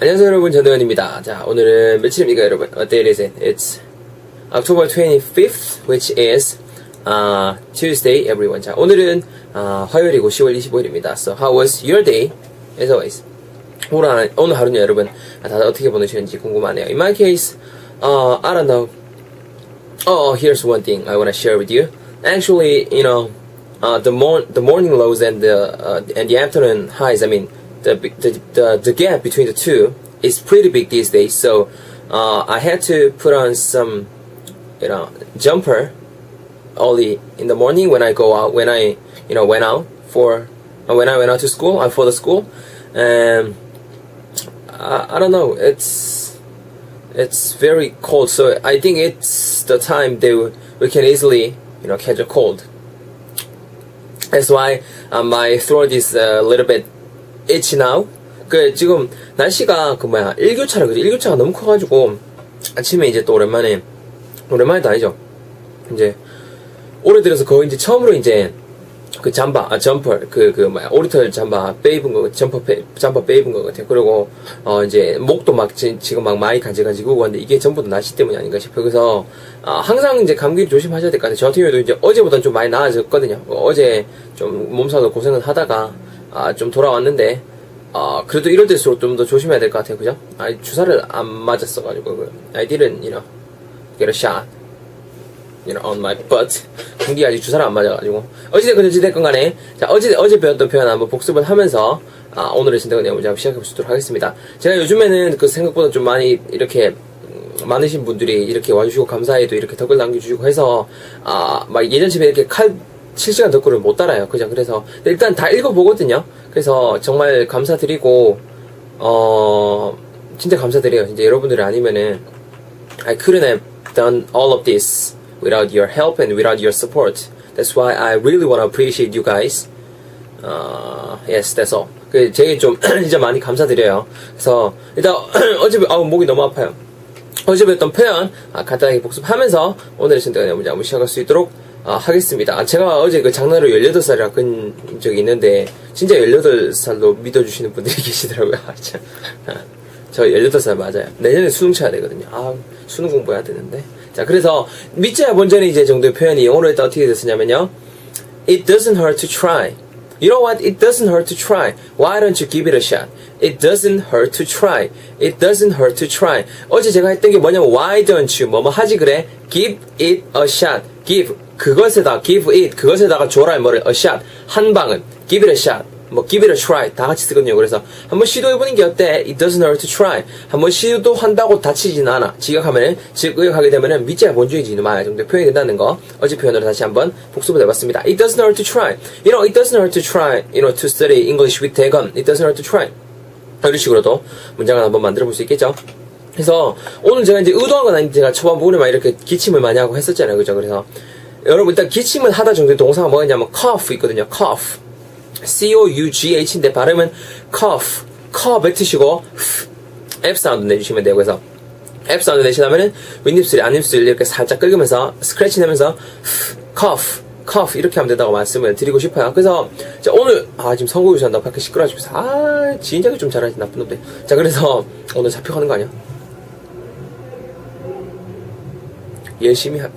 안녕하세요 여러분 전도현입니다. 자 오늘은 며칠입니까 여러분? What date is it? It's October 25th, which is uh, Tuesday, everyone. 자 오늘은 uh, 화요일이고 10월 25일입니다. So how was your day? As always. 오늘, 하- 오늘 하루는 여러분 아, 다들 어떻게 보내시는지 궁금하네요. In my case, uh, I don't know. Oh, here's one thing I want to share with you. Actually, you know, uh, the mor- the morning lows and the uh, and the afternoon highs. I mean, the the the, gap between the two is pretty big these days. So, uh, I had to put on some, you know, jumper early in the morning when I go out. When I you know went out for uh, when I went out to school uh, for the school, and I, I don't know. It's it's very cold, so I think it's the time we- we can easily, you know, catch a cold. That's why uh, my throat is a little bit itchy now. 그 지금 날씨가 그 뭐야 일교차라 그지? 일교차가 너무 커가지고 아침에 이제 또 오랜만에 오랜만에도 아니죠. 이제 올해 들어서 거의 이제 처음으로 이제 그 잠바, 아, 점퍼, 그, 그, 뭐야, 오리털 잠바 빼입은 거, 점퍼 빼, 잠바 빼입은 것 같아요. 그리고, 어, 이제, 목도 막, 지, 지금 막 많이 가지가지고, 근데 이게 전부 다 날씨 때문이 아닌가 싶어요. 그래서, 아, 항상 이제 감기 조심하셔야 될 것 같아요. 저 같은 경우도 이제 어제보다는 좀 많이 나아졌거든요. 어, 어제 좀 몸살도 고생을 하다가, 아, 좀 돌아왔는데, 아, 그래도 이럴 때일수록 좀 더 조심해야 될 것 같아요. 그죠? 아, 주사를 안 맞았어가지고, 그, I didn't, you know, get a shot. you know, on my butt. 공기 아직 주사를 안 맞아가지고. 어찌됐건 어찌됐건 간에, 자, 어제, 어제 배웠던 표현 한번 복습을 하면서, 아, 오늘의 진행을 내용을 한번 시작해 보도록 하겠습니다. 제가 요즘에는 그 생각보다 좀 많이 이렇게, 음, 많으신 분들이 이렇게 와주시고 감사해도 이렇게 댓글 남겨주시고 해서, 아, 막 예전처럼 이렇게 칼, 실시간 댓글을 못 달아요. 그죠? 그래서, 일단 다 읽어보거든요. 그래서 정말 감사드리고, 어, 진짜 감사드려요. 진짜 여러분들이 아니면은, I couldn't have done all of this without your help and without your support. That's why I really want to appreciate you guys. Uh, yes, that's all. 그, 제게 좀, 진짜 많이 감사드려요. 그래서, 일단, 어제, 아우, 목이 너무 아파요. 어제 배웠던 표현, 아, 간단하게 복습하면서, 오늘의 신대가 내용을 한번 시작할 수 있도록, 아, 하겠습니다. 아, 제가 어제 그 장난으로 18살이라 끈 적이 있는데, 진짜 18살로 믿어주시는 분들이 계시더라고요. 아, 참. 아, 저 18살 맞아요. 내년에 수능 쳐야 되거든요. 아, 수능 공부해야 되는데. 자, 그래서, 믿자야 본전이 이제 정도의 표현이 영어로 일단 어떻게 됐었냐면요. It doesn't hurt to try. You know what? It doesn't hurt to try. Why don't you give it a shot? It doesn't hurt to try. It doesn't hurt to try. 어제 제가 했던 게 뭐냐면 Why don't you? 뭐뭐 하지 그래? Give it a shot. Give 그것에다 give it 그것에다가 줘라 뭐를 a shot 한 방은 give it a shot. 뭐 give it a try 다 같이 쓰거든요. 그래서 한번 시도해보는 게 어때? It doesn't hurt to try. 한번 시도한다고 다치진 않아. 지각하면은 즉 의역하게 되면은 믿자야 본주의지 말 정도 표현이 된다는 거 어제 표현으로 다시 한번 복습을 해봤습니다. It doesn't hurt to try. You know, it doesn't hurt to try. You know, to study English with 대건. It doesn't hurt to try. 이런 식으로도 문장을 한번 만들어 볼 수 있겠죠. 그래서 오늘 제가 이제 의도한 건 아닌데 제가 초반 부분에 막 이렇게 기침을 많이 하고 했었잖아요. 그죠? 그래서 여러분 일단 기침을 하다 정도의 동사가 뭐였냐면 cough 있거든요. cough. C-O-U-G-H인데 발음은 cough, cough 뱉으시고 F 사운드 내주시면 되고 그래서 F 사운드 내시려면은 윗입술이 안입술 이렇게 살짝 긁으면서 스크래치 내면서 cough, cough 이렇게 하면 된다고 말씀을 드리고 싶어요. 그래서 자, 오늘 아 지금 선거 유지한다 밖에 시끄러워 죽겠어. 아 진작에 좀 잘하지 나쁜 놈들. 자 그래서 오늘 잡혀가는 거 아니야? 열심히 하.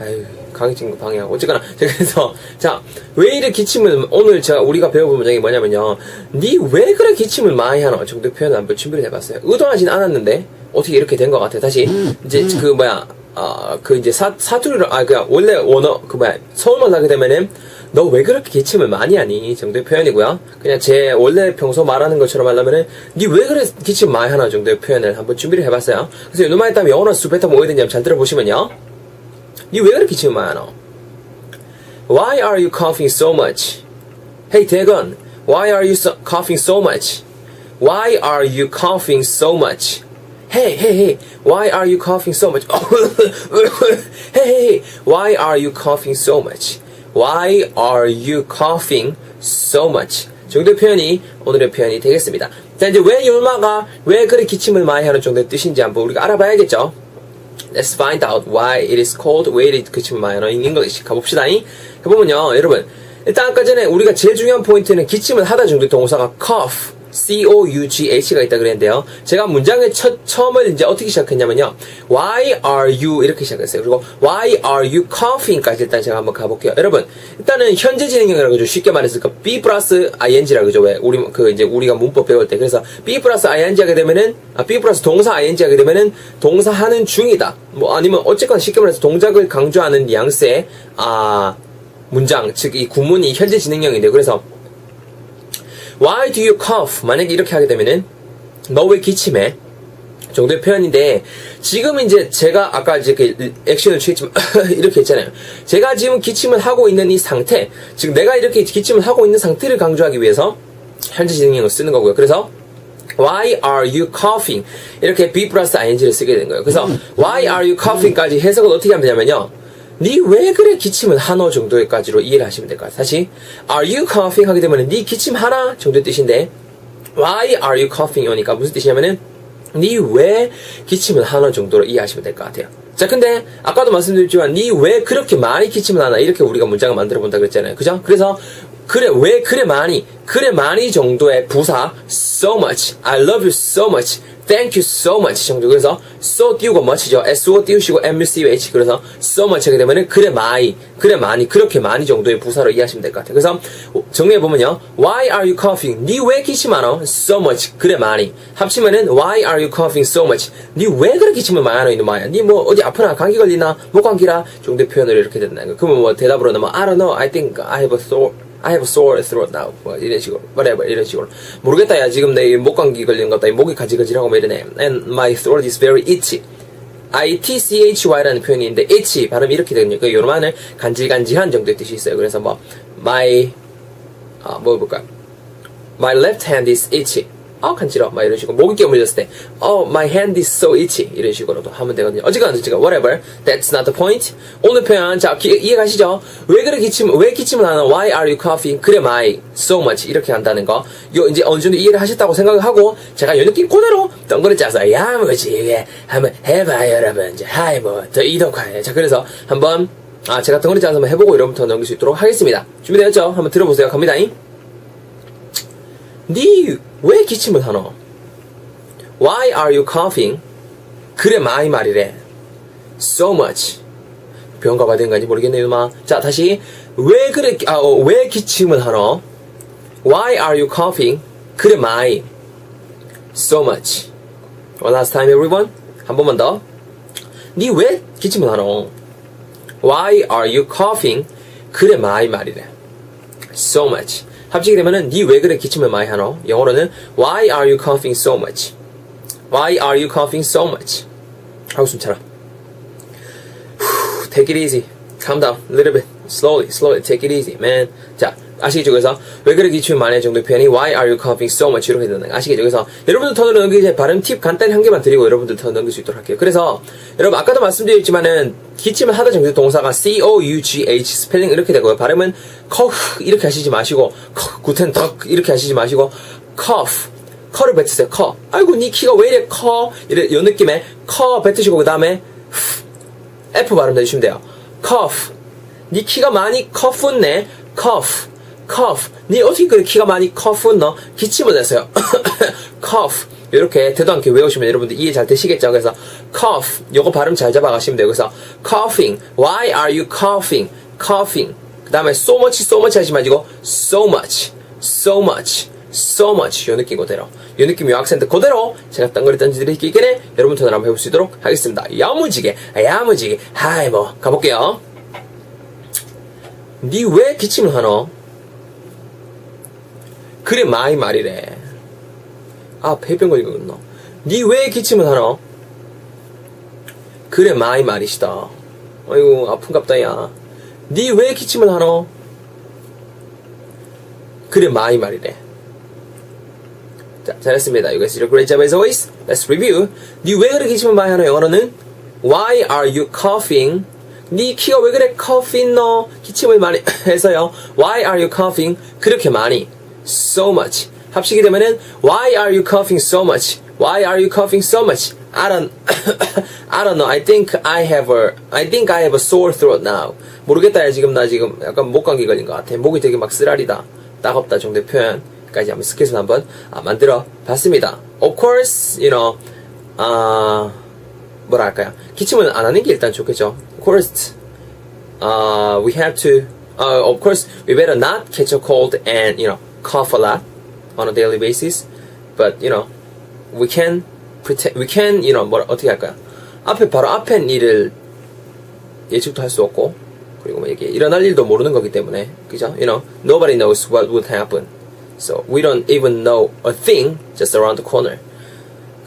아유, 강의진거 방해하고. 어쨌거나, 제가 그래서, 자, 왜 이래 기침을, 오늘 제가, 우리가 배워본 문장이 뭐냐면요. 니 왜 그래 기침을 많이 하노? 정도 표현을 한번 준비를 해봤어요. 의도하진 않았는데, 어떻게 이렇게 된 것 같아. 다시, 이제, 그, 뭐야, 아, 그, 이제, 사, 사투리로, 아, 그냥, 원래 원어, 그, 뭐야, 서울말 하게 되면은, 너 왜 그렇게 기침을 많이 하니? 정도의 표현이고요. 그냥 제 원래 평소 말하는 것처럼 하려면은, 니 왜 그래 기침 많이 하나? 정도의 표현을 한번 준비를 해봤어요. 그래서 요놈만 했다면 영어로 수베타 되냐면 잘 들어보시면요. 니 왜 그렇게 기침을 많이 하노? Why are you coughing so much? Hey, 대건, why are you so, coughing so much? Why are you coughing so much? Hey, hey, hey, why are you coughing so much? hey, hey, hey, why are you coughing so much? Why are you coughing so much? 정도의 표현이 오늘의 표현이 되겠습니다. 자, 이제 왜 율마가 왜 그리 기침을 많이 하는 정도의 뜻인지 한번 우리가 알아봐야겠죠? Let's find out why it is called 왜 이리 기침을 많이 in English 가봅시다. 가보면요, 여러분 일단 아까 전에 우리가 제일 중요한 포인트는 기침을 하다 정도의 동사가 cough, C-O-U-G-H가 있다 그랬는데요. 제가 문장의 첫, 처음을 이제 어떻게 시작했냐면요. Why are you? 이렇게 시작했어요. 그리고 Why are you coughing?까지 일단 제가 한번 가볼게요. 여러분, 일단은 현재 진행형이라고 그죠. 쉽게 말해서 B 플러스 ing라고 그죠. 왜? 우리, 그 이제 우리가 문법 배울 때. 그래서 B 플러스 ing 하게 되면은, 아, B 플러스 동사 ing 하게 되면은 동사 하는 중이다. 뭐 아니면 어쨌거나 쉽게 말해서 동작을 강조하는 뉘앙스의, 아, 문장, 즉 이 구문이 현재 진행형인데 그래서 Why do you cough? 만약에 이렇게 하게 되면은 너 왜 기침해? 정도의 표현인데 지금 이제 제가 아까 이제 그 액션을 취했지만 이렇게 했잖아요. 제가 지금 기침을 하고 있는 이 상태, 지금 내가 이렇게 기침을 하고 있는 상태를 강조하기 위해서 현재 진행형을 쓰는 거고요. 그래서 Why are you coughing? 이렇게 be 플러스 ing를 쓰게 된 거예요. 그래서 Why are you coughing까지 해석을 어떻게 하면 되냐면요. 니 왜 그래 기침을 하노 정도까지로 이해를 하시면 될 것 같아요. 다시 Are you coughing 하게 되면 니 기침 하나 정도의 뜻인데 Why are you coughing? 오니까 무슨 뜻이냐면은 니 왜 기침을 하는 정도로 이해하시면 될 것 같아요. 자, 근데 아까도 말씀드렸지만 니 왜 그렇게 많이 기침을 하나 이렇게 우리가 문장을 만들어 본다 그랬잖아요. 그죠? 그래서 그래 왜 그래 많이 그래 많이 정도의 부사 so much I love you so much thank you so much 정도 그래서 so 띄우고 much죠? So 띄우시고 much 그래서 so much 하게 되면은 그래 많이 그래 많이 그렇게 많이 정도의 부사로 이해하시면 될 것 같아요. 그래서 정리해 보면요. Why are you coughing? 니왜 기침하노 so much. 그래 많이. 합치면은 why are you coughing so much? 니왜 그렇게 기침을 많이 하노 이놈 아야 니뭐 어디 아프나? 감기 걸리나? 목 감기라? 정도의 표현을 이렇게 된다는 거 그러면 뭐 대답으로는 뭐 I don't know. I think I have a sore I have a sore throat now. 뭐 이런 식으로, whatever 이런 식으로. 모르겠다 야 지금 내 목 감기 걸린 것 같다. 목이 가지가지하고 뭐 이러네. And my throat is very itchy. I-T-C-H-Y라는 표현이 있는데 itchy 발음이 이렇게 되거든요. 그 요만한 간질간질한 정도의 뜻이 있어요. 그래서 뭐 my 아, 뭐 볼까? My left hand is itchy. 아 간지러. 막 이런 식으로 목이 깨물렸을 때, oh my hand is so itchy 이런 식으로도 하면 되거든요. 어쨌거나 어쨌거나 whatever. That's not the point. 오늘 표현 자 기, 이해가시죠? 왜 그래 기침 왜 기침을 하는? Why are you coughing? 그래 my so much 이렇게 한다는 거. 요 이제 어느 정도 이해를 하셨다고 생각을 하고 제가 요 느낌 그대로 덩그리 짜서 야 뭐지 이게 한번 해봐 여러분. 이제 하이 뭐더 이덕화해. 자 그래서 한번 아 제가 덩그리 짜서 한번 해보고 여러분부터 넘길 수 있도록 하겠습니다. 준비되었죠? 한번 들어보세요. 갑니다잉. 니 왜 기침을 하노? Why are you coughing? 그래 많이 말이래. So much. 가봐야 되는 건지 모르겠네요, 마. 자, 다시 왜 그래 아, 어, 왜 기침을 하노? Why are you coughing? 그래 많이. So much. One last time, everyone. 한 번만 더. 니 왜 기침을 하노? Why are you coughing? 그래 많이 말이래. So much. 합치게 되면은 니 왜 그래 기침을 많이 하노? 영어로는 Why are you coughing so much? Why are you coughing so much? 하고 숨 차라. Take it easy. Calm down. A little bit. Slowly, slowly. Take it easy, man. 자, 아시겠죠? 그래서 왜 그래 기침을 많이 해 정도의 표현이 Why are you coughing so much? 이렇게 되는 거 아시겠죠? 그래서 여러분들 턴으로 넘기기 발음 팁 간단히 한 개만 드리고 여러분들 턴 넘길 수 있도록 할게요. 그래서 여러분 아까도 말씀드렸지만은 기침을 하다 정도 동사가 C-O-U-G-H 스펠링 이렇게 되고요. 발음은 cough 이렇게 하시지 마시고 구텐 덕 이렇게 하시지 마시고 cough 커를 뱉으세요. 커. 아이고 니 키가 왜 이래 커? 이래 요 느낌에 커 뱉으시고 그 다음에 F 발음 내주시면 돼요. cough. 니 키가 많이 커프네. cough. Cough. 니 어떻게 그래 키가 많이 커프너? 기침을 내세요. cough. 이렇게 대도 않게 외우시면 여러분들 이해 잘 되시겠죠? 그래서 cough. 요거 발음 잘 잡아가시면 돼요. 그래서 coughing. Why are you coughing? coughing. 그 다음에 so much, so much 하지 마시고 so much, so much, so much 요 느낌 그대로 요 느낌 요 악센트 그대로 제가 딴거리 던지드리기 전에 여러분 턴을 한번 해볼 수 있도록 하겠습니다. 야무지게, 야무지게 하이 뭐 가볼게요. 니 왜 기침을 하노? 그래 많이 말이래. 아 폐병 걸리겠노. 니왜 기침을 하노? 그래 많이 말이시다. 아이고 아픈갑다 야. 니 왜 기침을 하노? 그래 많이 말이래. 자, 잘했습니다. You guys did a great job as always. Let's review. 니왜 그래 기침을 많이 하노? 영어로는 Why are you coughing? 니 키가 왜 그래 coughing 너? 기침을 많이 해서요. Why are you coughing? 그렇게 많이. So much. 합치게 되면은 Why are you coughing so much? Why are you coughing so much? I don't, I don't know. I think I have a, I think I have a sore throat now. 모르겠다. 야, 지금 나 지금 약간 목 감기 걸린 것 같아. 목이 되게 막 쓰라리다. 따갑다 정도의 표현. 하기까지 한번 스케줄 한번 아, 만들어 봤습니다. Of course, you know, 아 뭐랄까요? 기침은 안 하는 게 일단 좋겠죠. Of course, uh, we have to. Uh, of course, we better not catch a cold and you know cough a lot on a daily basis. But you know, we can pretend. We can, you know, 뭐 어떻게 할까요? 앞에 바로 앞에 일을 예측도 할 수 없고 그리고 뭐 이게 일어날 일도 모르는 거기 때문에 그죠? You know, nobody knows what would happen. So we don't even know a thing just around the corner.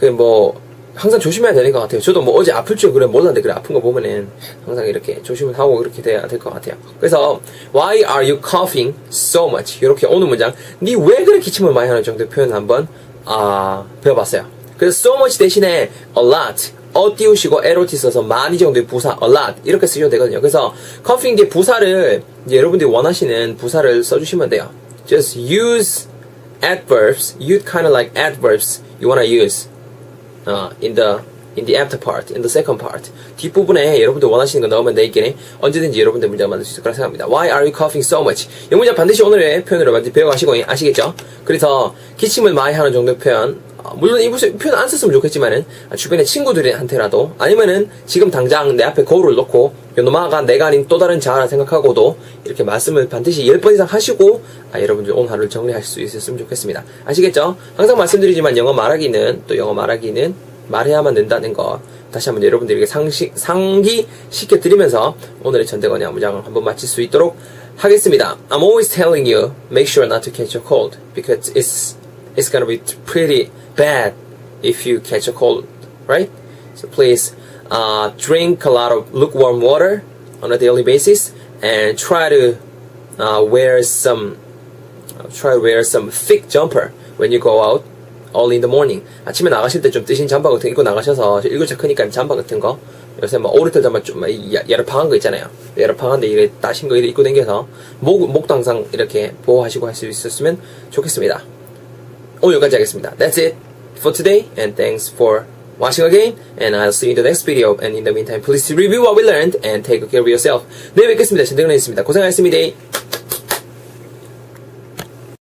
그뭐 항상 조심해야 되는 것 같아요. 저도 뭐 어제 아플 줄 그래 몰랐는데 그래 아픈 거 보면은 항상 이렇게 조심을 하고 그렇게 돼야 될 것 같아요. 그래서 Why are you coughing so much? 이렇게 오는 문장 니 왜 그렇게 기침을 많이 하는 정도의 표현 한번 아 배워봤어요. 그래서 so much 대신에 a lot 어 띄우시고 LOT 써서 많이 정도의 부사 a lot 이렇게 쓰셔도 되거든요. 그래서 coughing 뒤에 부사를 여러분들이 원하시는 부사를 써주시면 돼요. Just use adverbs. You kind of like adverbs you wanna use. 어, in the in the after part, in the second part 뒷부분에 여러분들 원하시는 거 넣으면 되겠네 언제든지 여러분들 문제가 만들 수 있을 거라 생각합니다. Why are you coughing so much? 이 문장 반드시 오늘의 표현으로 많이 배워가시고 아시겠죠? 그래서 기침을 많이 하는 정도의 표현 어, 물론 이 무슨 표현 안 썼으면 좋겠지만은 아, 주변의 친구들한테라도 아니면은 지금 당장 내 앞에 거울을 놓고 요놈아가 내가 아닌 또 다른 자아라 생각하고도 이렇게 말씀을 반드시 10번 이상 하시고 아, 여러분들 오늘 하루를 정리할 수 있었으면 좋겠습니다. 아시겠죠? 항상 말씀드리지만 영어 말하기는 또 영어 말하기는 말해야만 된다는 거 다시 한번 여러분들에게 상시, 상기 시켜 드리면서 오늘의 전대건의 문장을 한번 마칠 수 있도록 하겠습니다. I'm always telling you, make sure not to catch a cold because it's it's gonna be pretty bad if you catch a cold, right? So please uh, drink a lot of lukewarm water on a daily basis and try to uh, wear some uh, try to wear some thick jumper when you go out early in the morning. 아침에 나가실 때 좀 뜨신 잠바 같은 거 입고 나가셔서 일교차 크니까 잠바 같은 거 요새 뭐 오리털 잠바 좀 야릇팡한 거 있잖아요. 야릇팡한데 이래 따신 거 이래 입고 다녀서 목 목도 항상 이렇게 보호하시고 할 수 있었으면 좋겠습니다. 오늘 여기까지 하겠습니다. That's it for today and thanks for watching again and I'll see you in the next video and in the meantime please review what we learned and take care of yourself. 내일 뵙겠습니다. 전대근이었습니다. 고생하셨습니다.